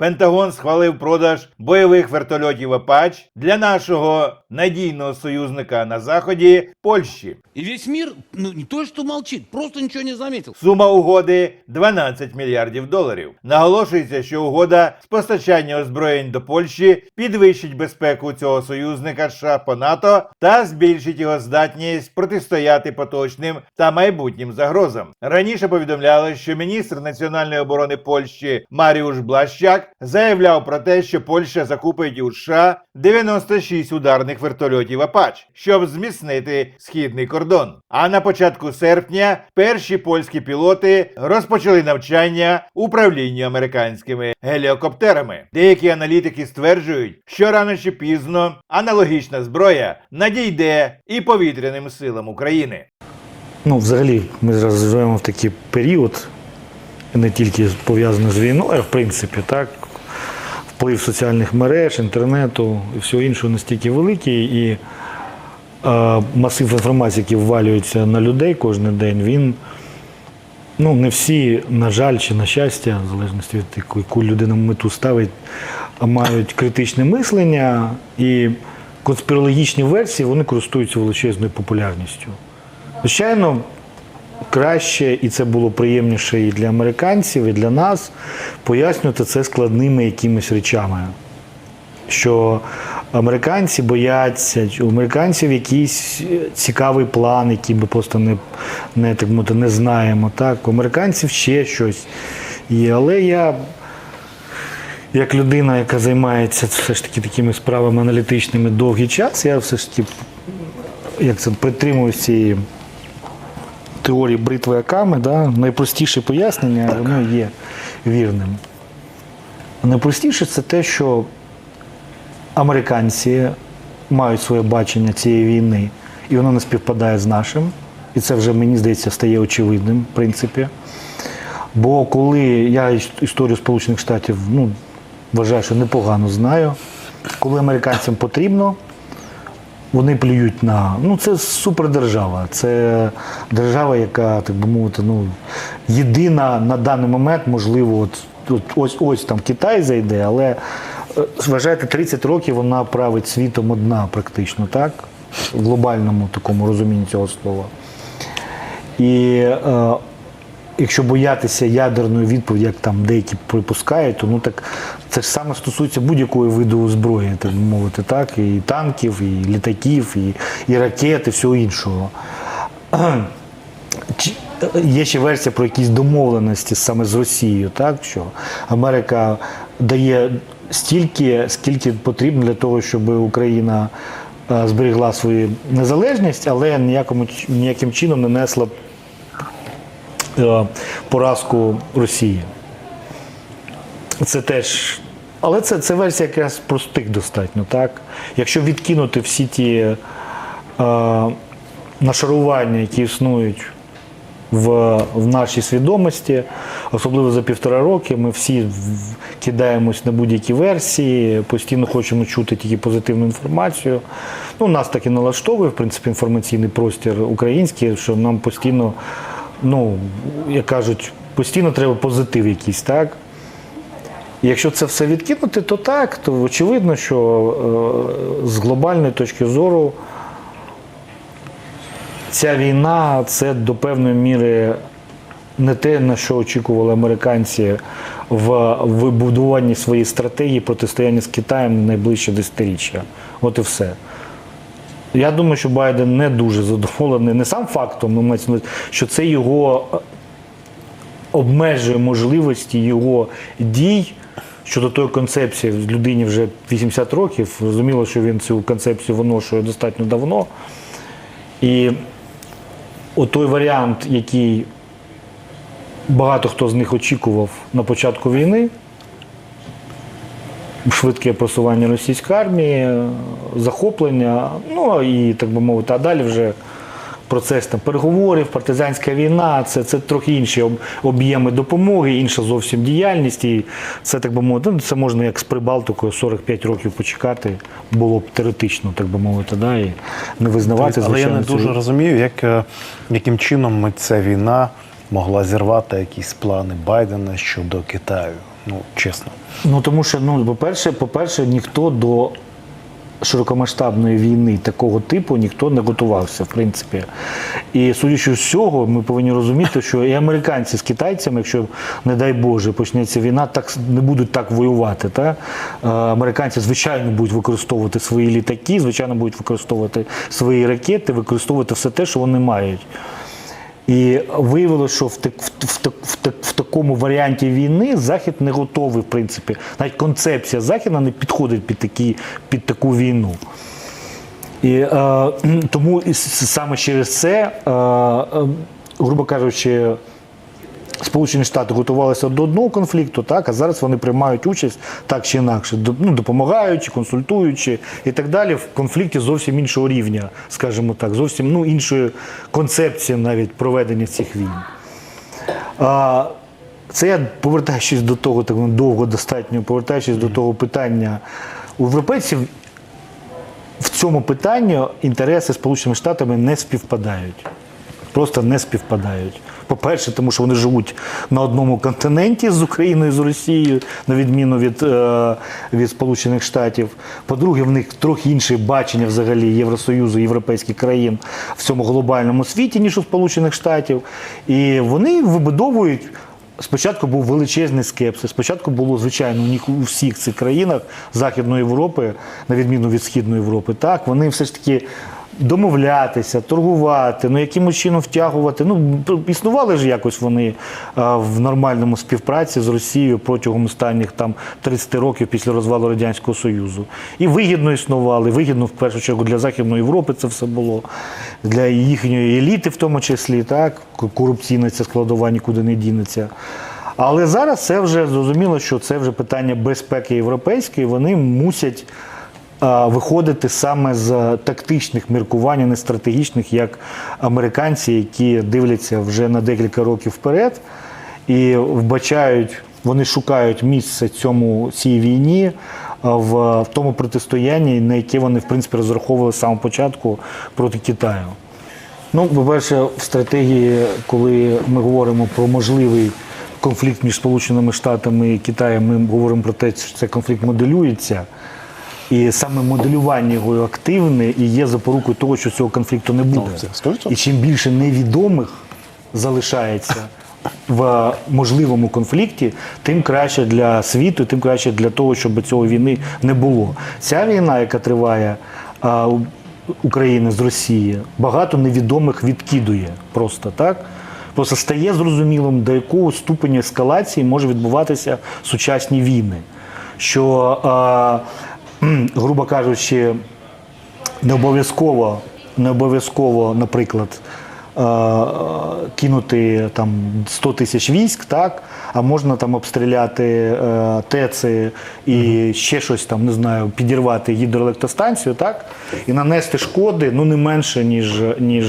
Пентагон схвалив продаж бойових вертольотів Апач для нашого надійного союзника на заході Польщі. И весь мир, ну не то что молчит, просто ничего не заметил. Сума угоди 12 мільярдів доларів. Наголошується, що угода з постачання озброєнь до Польщі підвищить безпеку цього союзника США по НАТО та збільшить його здатність протистояти поточним та майбутнім загрозам. Раніше повідомляли, що міністр національної оборони Польщі Маріуш Блащак заявляв про те, що Польща закупить у США 96 ударних вертольотів Апач, щоб зміцнити східний кордон. А на початку серпня перші польські пілоти розпочали навчання управлінню американськими геліокоптерами. Деякі аналітики стверджують, що рано чи пізно аналогічна зброя надійде і повітряним силам України. Ну, взагалі, ми зараз живемо в такий період, не тільки пов'язаний з війною, а в принципі, так. Вплив соціальних мереж, інтернету і всього іншого настільки великий, і е, масив інформації, який ввалюється на людей кожен день, він ну, не всі, на жаль, чи на щастя, в залежності від яку, людина мету ставить, мають критичне мислення, і конспірологічні версії вони користуються величезною популярністю. Звичайно, краще, і це було приємніше і для американців, і для нас пояснювати це складними якимись речами. Що американці бояться, у американців якийсь цікавий план, який ми просто не, не, так мовити, не знаємо. Так? У американців ще щось є. Але я, як людина, яка займається все ж таки такими справами аналітичними довгий час, я все ж таки як це притримуюся цієї теорії бритви Аками, да, найпростіше пояснення, воно є вірним. Найпростіше це те, що американці мають своє бачення цієї війни, і воно не співпадає з нашим. І це вже, мені здається, стає очевидним, в принципі. Бо коли я історію Сполучених Штатів ну, вважаю, що непогано знаю, коли американцям потрібно, вони плюють на. Ну, це супердержава. Це держава, яка, так би мовити, ну, єдина на даний момент, можливо, от, от, ось ось там Китай зайде, але е, вважайте, 30 років вона править світом одна практично, так? В глобальному такому розумінні цього слова. І е, якщо боятися ядерної відповіді, як там деякі припускають, то ну так це ж саме стосується будь-якої виду зброї, так би мовити, так, і танків, і літаків, і, і ракет, і всього іншого. Є ще версія про якісь домовленості саме з Росією, так що Америка дає стільки, скільки потрібно для того, щоб Україна е, зберігла свою незалежність, але ніякому ніяким чином не несла поразку Росії. Це теж. Але це, це версія якраз простих достатньо, так? Якщо відкинути всі ті е, нашарування, які існують в, в нашій свідомості, особливо за півтора роки, ми всі кидаємось на будь-які версії, постійно хочемо чути тільки позитивну інформацію. Ну, нас так і налаштовує, в принципі, інформаційний простір український, що нам постійно, ну, як кажуть, постійно треба позитив якийсь, так? Якщо це все відкинути, то так, то очевидно, що е, з глобальної точки зору ця війна це до певної міри не те, на що очікували американці в вибудуванні своєї стратегії протистояння з Китаєм на найближче десятиріччя. От і все. Я думаю, що Байден не дуже задоволений не сам фактом, що це його е, обмежує можливості його дій щодо тої концепції. Людині вже 80 років. Зрозуміло, що він цю концепцію виношує достатньо давно. І отой варіант, який багато хто з них очікував на початку війни, швидке просування російської армії, захоплення, ну і так би мовити, а далі вже процес там, переговорів, партизанська війна, це, це трохи інші об'єми допомоги, інша зовсім діяльність. І це так би мовити, ну, це можна як з Прибалтикою 45 років почекати, було б теоретично, так би мовити, да, і не визнавати. Але я не звичайно, дуже розумію, як, е, яким чином ми- ця війна могла зірвати якісь плани Байдена щодо Китаю. Ну, чесно. Ну тому що, ну, по-перше, по-перше, ніхто до широкомасштабної війни такого типу ніхто не готувався, в принципі. І судячи з цього, ми повинні розуміти, що і американці з китайцями, якщо, не дай Боже, почнеться війна, так не будуть так воювати. Та? Е, Американці, звичайно, будуть використовувати свої літаки, звичайно, будуть використовувати свої ракети, використовувати все те, що вони мають. І виявилося, що в, в, в, в, в такому варіанті війни Захід не готовий, в принципі. Навіть концепція Західна не підходить під, такі, під таку війну. І е, тому і саме через це, е, е, грубо кажучи, Сполучені Штати готувалися до одного конфлікту, так, а зараз вони приймають участь так чи інакше, ну, допомагаючи, консультуючи і так далі в конфлікті зовсім іншого рівня, скажімо так, зовсім ну, іншої концепції навіть проведення цих війн. А, це я повертаючись до того, так ну, довго достатньо, повертаючись до того питання у європейців. В цьому питанні інтереси Сполученими Штатами не співпадають. Просто не співпадають. По-перше, тому що вони живуть на одному континенті з Україною, з Росією, на відміну від, е, від Сполучених Штатів. По-друге, в них трохи інше бачення взагалі Євросоюзу, європейських країн в цьому глобальному світі, ніж у Сполучених Штатів. І вони вибудовують. Спочатку був величезний скепсис. Спочатку було, звичайно, у них у всіх цих країнах Західної Європи, на відміну від Східної Європи, так, вони все ж таки домовлятися, торгувати, ну якимось чином втягувати. Ну, існували ж якось вони а, в нормальному співпраці з Росією протягом останніх там 30 років після розвалу Радянського Союзу. І вигідно існували, вигідно в першу чергу для Західної Європи це все було, для їхньої еліти, в тому числі, так, корупційна ця складова нікуди не дінеться. Але зараз це вже зрозуміло, що це вже питання безпеки європейської. Вони мусять виходити саме з тактичних міркувань, а не стратегічних, як американці, які дивляться вже на декілька років вперед і вбачають, вони шукають місце цьому цій війні в, в тому протистоянні, на яке вони в принципі розраховували з самого початку проти Китаю. Ну, по-перше, в стратегії, коли ми говоримо про можливий конфлікт між Сполученими Штатами і Китаєм, ми говоримо про те, що цей конфлікт моделюється. І саме моделювання його активне і є запорукою того, що цього конфлікту не буде. Ну, це 100%. І чим більше невідомих залишається в можливому конфлікті, тим краще для світу, тим краще для того, щоб цього війни не було. Ця війна, яка триває а, України з Росії, багато невідомих відкидує просто так. Просто стає зрозумілим, до якого ступеня ескалації може відбуватися сучасні війни. Що, а, м, грубо кажучи, не обов'язково, не обов'язково, наприклад, е, кинути там 100 тисяч військ, так, а можна там обстріляти е, ТЕЦи і ще щось там, не знаю, підірвати гідроелектростанцію, так, і нанести шкоди ну не менше, ніж, ніж